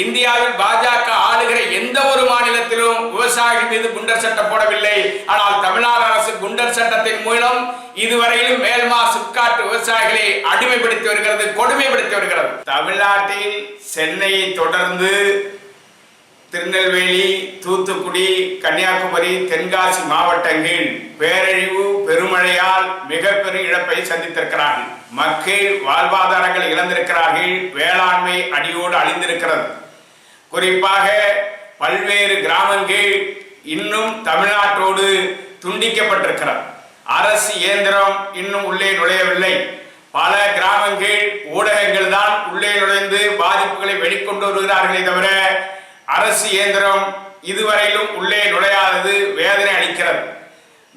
இந்தியாவில் பாஜக ஆளுகிற எந்த ஒரு மாநிலத்திலும் விவசாயிகள் மீது குண்டர் சட்டம் போடவில்லை. ஆனால் தமிழ்நாடு அரசு குண்டர் சட்டத்தின் மூலம் இதுவரையிலும் மேல்மா சுட்காட்டு விவசாயிகளை அடிமைப்படுத்தி வருகிறது கொடுமைப்படுத்தி வருகிறது. தமிழ்நாட்டில் சென்னையை தொடர்ந்து திருநெல்வேலி தூத்துக்குடி கன்னியாகுமரி தென்காசி மாவட்டங்கள் பேரழிவு பெருமழையால் மிகப்பெரிய இழப்பை சந்தித்திருக்கிறார்கள். மக்கள் வாழ்வாதாரங்களை இழந்திருக்கிறார்கள். வேளாண்மை அடியோடு அழிந்திருக்கிறது. குறிப்பாக பல்வேறு கிராமங்கள் இன்னும் தமிழ்நாட்டோடு துண்டிக்கப்பட்டிருக்கிறது. அரசு இயந்திரம் இன்னும் உள்ளே நுழையவில்லை. பல கிராமங்கள் ஊடகங்கள் தான் உள்ளே நுழைந்து பாதிப்புகளை வெளிக்கொண்டு வருகிறார்களே தவிர அரசு இயந்திரம் இதுவரையிலும் உள்ளே நுழையாதது வேதனை அளிக்கிறது.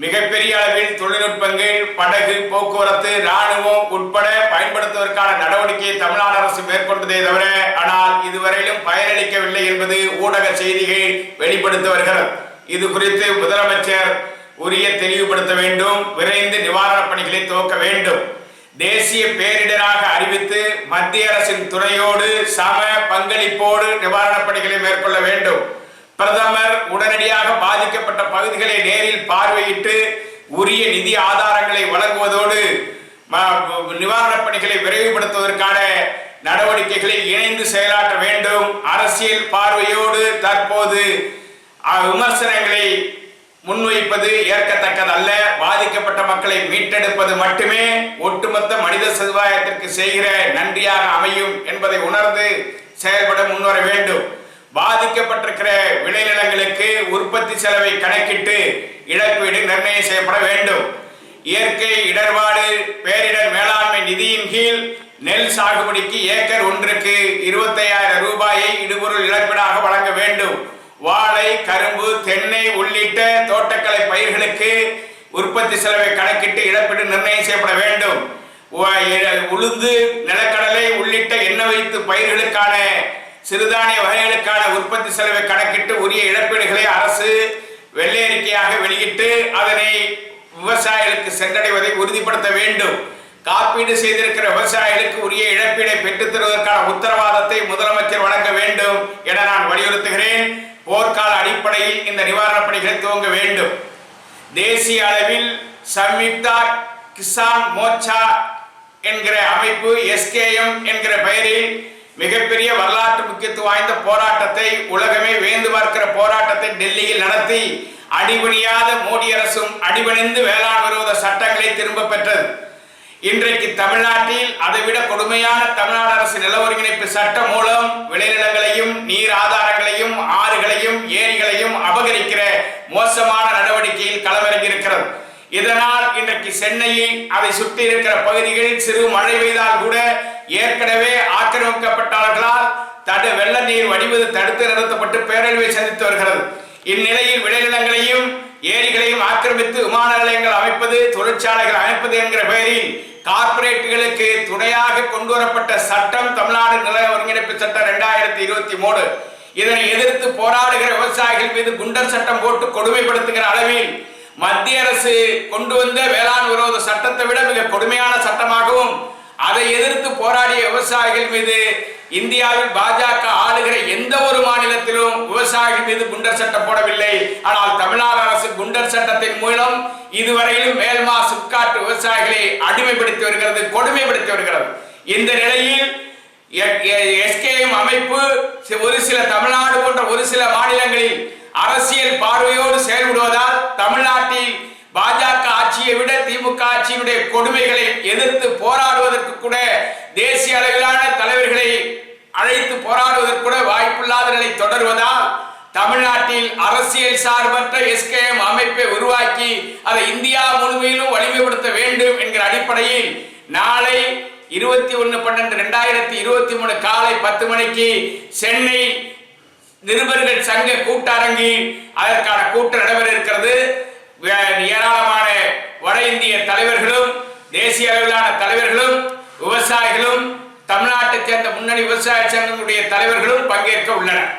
மிகப்பெரிய அளவில் தொழில்நுட்பங்கள் படகு போக்குவரத்து ராணுவம் உட்பட பயன்படுத்துவதற்கான நடவடிக்கையை தமிழ்நாடு அரசு மேற்கொண்டதே தவிர ஆனால் இதுவரையிலும் பயனளிக்கவில்லை என்பது ஊடக செய்திகள் வெளிப்படுத்தி வருகிறது. இது குறித்து முதலமைச்சர் உரிய தெளிவுபடுத்த வேண்டும் விரைந்து நிவாரணப் பணிகளை துவக்க வேண்டும். தேசிய பேரிடராக அறிவித்து மத்திய அரசின் துணையோடு சம பங்களிப்போடு நிவாரணப் பணிகளை மேற்கொள்ள வேண்டும். பிரதமர் உடனடியாக பாதிக்கப்பட்ட பகுதிகளை நேரில் பார்வையிட்டு உரிய நிதி ஆதாரங்களை வழங்குவதோடு நிவாரணப் பணிகளை விரைவுபடுத்துவதற்கான நடவடிக்கைகளை இணைந்து செயலாற்ற வேண்டும். அரசியல் பார்வையோடு தற்போது விமர்சனங்களை முன்வைப்பது ஏற்கத்தக்கதல்ல. பாதிக்கப்பட்ட மக்களை மீட்டெடுப்பது மட்டுமே ஒட்டுமொத்த மனித சமுதாயத்திற்கு செய்கிற நன்றியாக அமையும் என்பதை உணர்ந்து செயல்பட முன்வர வேண்டும். பாதிக்கப்பட்டிருக்கிற விளைநிலங்களுக்கு உற்பத்தி செலவை கணக்கிட்டு இழப்பீடு நிர்ணயம் செய்யப்பட வேண்டும். இயற்கை இடர்பாடு பேரிடர் மேலாண்மை நிதியின் கீழ் நெல் சாகுபடிக்கு ஏக்கர் ஒன்றுக்கு இருபத்தையாயிரம் ரூபாயை இடுபொருள் இழப்பீடாக வழங்க வேண்டும். வாழை கரும்பு தென்னை உள்ளிட்ட தோட்டக்கலை பயிர்களுக்கு உற்பத்தி செலவை கணக்கிட்டு இழப்பீடு நிர்ணயம் செய்யப்பட வேண்டும். உளுந்து நிலக்கடலை உள்ளிட்ட எண்ணெய் வைத்து பயிர்களுக்கான சிறுதானிய வகைகளுக்கான உற்பத்தி செலவை கணக்கிட்டு உரிய இழப்பீடுகளை அரசு வெள்ளை அறிக்கையாக வெளியிட்டு அதனை விவசாயிகளுக்கு சென்றடைவதை உறுதிப்படுத்த வேண்டும். காப்பீடு செய்திருக்கிற விவசாயிகளுக்கு உரிய இழப்பீடை பெற்றுத் தருவதற்கான உத்தரவாதத்தை முதலமைச்சர் வழங்க வேண்டும் என நான் வலியுறுத்துகிறேன். போர்க்கால அடிப்படையில் இந்த நிவாரணப் பணிகளை துவங்க வேண்டும். தேசிய அளவில் சம்யுக்தா கிசான் மோர்ச்சா என்கிற அமைப்பு எஸ்கேஎம் என்கிற பெயரில் மிகப்பெரிய வரலாறு முக்கியத்துவம் வாய்ந்த போராட்டத்தை உலகமே வேந்து பார்க்கிற போராட்டத்தை டெல்லியில் நடத்தி அடிபணியாத மோடி அரசும் அடிபணிந்து வேளாண் விரோத சட்டங்களை திரும்ப பெற்றது. இன்றைக்கு தமிழ்நாட்டில் அதைவிட கொடுமையான தமிழ்நாடு அரசு நில ஒருங்கிணைப்பு சட்டம் மூலம் விளைநிலங்களையும் நீர் ஆதாரங்களையும் ஆறுகளையும் ஏரிகளையும் அபகரிக்கிற மோசமான நடவடிக்கையில் களமிறங்கியிருக்கிறது இதனால் இன்றைக்கு சென்னையில் அதை சுற்றி இருக்கிற பகுதிகளில் சிறு மழை பெய்தால் கூட ஏற்கனவே ஆக்கிரமிக்கப்பட்டவர்களால் அந்த வெள்ள நீர் வடிவது தடுத்து நிறுத்தப்பட்டு பேரழிவை சந்தித்து வருகிறது. இந்நிலையில் விளைநிலங்களையும் ஏரிகளையும் ஆக்கிரமித்து விமான நிலையங்கள் அமைப்பது தொழிற்சாலைகள் அமைப்பது என்கிற பெயரில் கார்பரேட்டுகளுக்கு துணையாக கொண்டு வரப்பட்ட சட்டம் தமிழ்நாடு நில ஒருங்கிணைப்பு சட்டம் இரண்டாயிரத்தி இருபத்தி மூணு. இதனை எதிர்த்து போராடுகிற விவசாயிகள் மீது குண்டர் சட்டம் போட்டு கொடுமைப்படுத்துகிற அளவில் மத்திய அரசு கொண்டு வந்த வேளாண் விரோத சட்டத்தை விட மிக கொடுமையான சட்டமாகவும் அதை எதிர்த்து போராடிய விவசாயிகள் மீது இந்தியாவில் பாஜக ஆளுகிற எந்த ஒரு மாநிலத்திலும் விவசாயிகள் மீது குண்டர் சட்டம் போடவில்லை. ஆனால் தமிழ்நாடு அரசு குண்டர் சட்டத்தின் மூலம் இதுவரையிலும் மேல்மா சிப்காட் விவசாயிகளை அடிமைப்படுத்தி வருகிறது கொடுமைப்படுத்தி வருகிறது. இந்த நிலையில் எஸ்கேஎம் அமைப்பு ஒரு சில தமிழ்நாடு போன்ற ஒரு சில மாநிலங்களில் அரசியல் பார்வையோடு செயல்படுவதால் தமிழ்நாட்டில் ஆட்சியை விட திமுக ஆட்சியினுடைய கொடுமைகளை எதிர்த்து போராடுவதற்கு கூட தேசிய அளவிலான தலைவர்களை அழைத்து போராடுவதற்கு கூட வாய்ப்பில்லாத நிலை தொடர்வதால் தமிழ்நாட்டில் அரசியல் சார்பற்ற எஸ்கேஎம் அமைப்பை உருவாக்கி அதை இந்தியா முழுமையிலும் வலிமைப்படுத்த வேண்டும் என்கிற அடிப்படையில் நாளை இருபத்தி ஒன்று பன்னெண்டு ரெண்டாயிரத்தி இருபத்தி மூணு காலை பத்து மணிக்கு சென்னை நிருபர்கள் சங்க கூட்டரங்கில் அதற்கான கூட்டம் நடைபெற இருக்கிறது. ஏராளமான வட இந்திய தலைவர்களும் தேசிய அளவிலான தலைவர்களும் விவசாயிகளும் தமிழ்நாட்டை சேர்ந்த முன்னணி விவசாய சங்கங்களுடைய தலைவர்களும் பங்கேற்க உள்ளனர்.